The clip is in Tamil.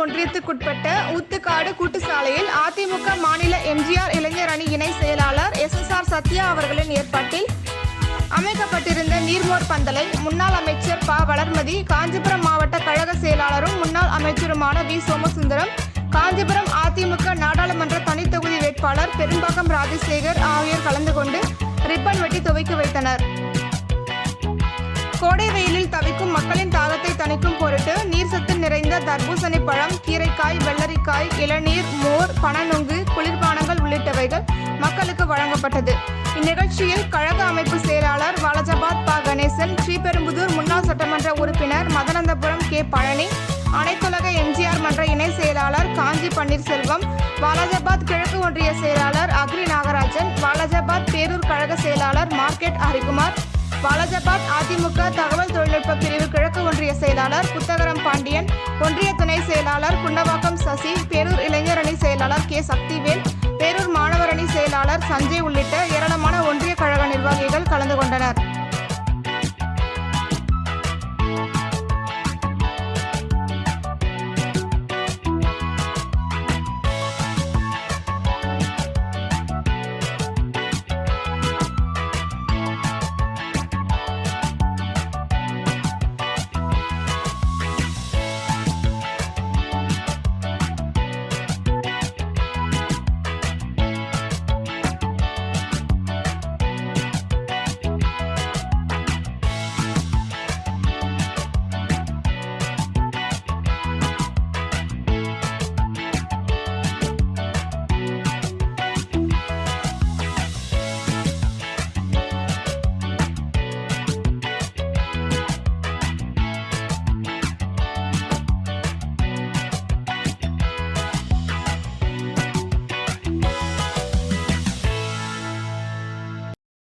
ஒன்றியத்துக்குட்பட்ட ஊத்துக்காடு கூட்டுச்சாலையில் அதிமுக மாநில எம்ஜிஆர் இளைஞர் அணி இணை செயலாளர் எஸ் எஸ் ஆர் சத்யா அவர்களின் ஏற்பாட்டில் அமைக்கப்பட்டிருந்த நீர்மோர் பந்தலை முன்னாள் அமைச்சர் ப. வளர்மதி காஞ்சிபுரம் மாவட்ட கழக செயலாளரும் முன்னாள் அமைச்சருமான வி. சோமசுந்தரம் காஞ்சிபுரம் அதிமுக நாடாளுமன்ற தனித்தொகுதி வேட்பாளர் பெரும்பாக்கம் ராஜசேகர் ஆகியோர் கலந்து கொண்டு ரிப்பன் வெட்டி துவக்கி வைத்தனர். கோடை வெயிலில் தவிக்கும் மக்கள் தர்பூசணி பழம் கீரைக்காய் வெள்ளரிக்காய் இளநீர் மோர் பனநுங்கு குளிர்பானங்கள் உள்ளிட்டவைகள் மக்களுக்கு வழங்கப்பட்டது. இந்நிகழ்ச்சியில் கழக அமைப்பு செயலாளர் வாலஜபாத் ப. கணேசன் ஸ்ரீபெரும்புதூர் முன்னாள் சட்டமன்ற உறுப்பினர் மதனந்தபுரம் கே. பழனி அனைத்துலக எம்ஜிஆர் மன்ற இணை செயலாளர் காஞ்சி பன்னீர்செல்வம் வாலாஜாபாத் கிழக்கு ஒன்றிய செயலாளர் அக்ரி நாகராஜன் வாலாஜாபாத் பேரூர் கழக செயலாளர் மார்க்கெட் ஹரிகுமார் வாலாஜாபாத் அதிமுக தகவல் தொழில்நுட்ப பிரிவு கிழக்கு ஒன்றிய செயலாளர் புத்தகரம் பாண்டியன் ஒன்றிய துணை செயலாளர் குண்டவாக்கம் சசி பேரூர் இளைஞர் அணி செயலாளர் கே. சக்திவேல் பேரூர் மாணவர் அணி செயலாளர் சஞ்சய் உள்ளிட்ட ஏராளமான ஒன்றிய கழக நிர்வாகிகள் கலந்து கொண்டனர்.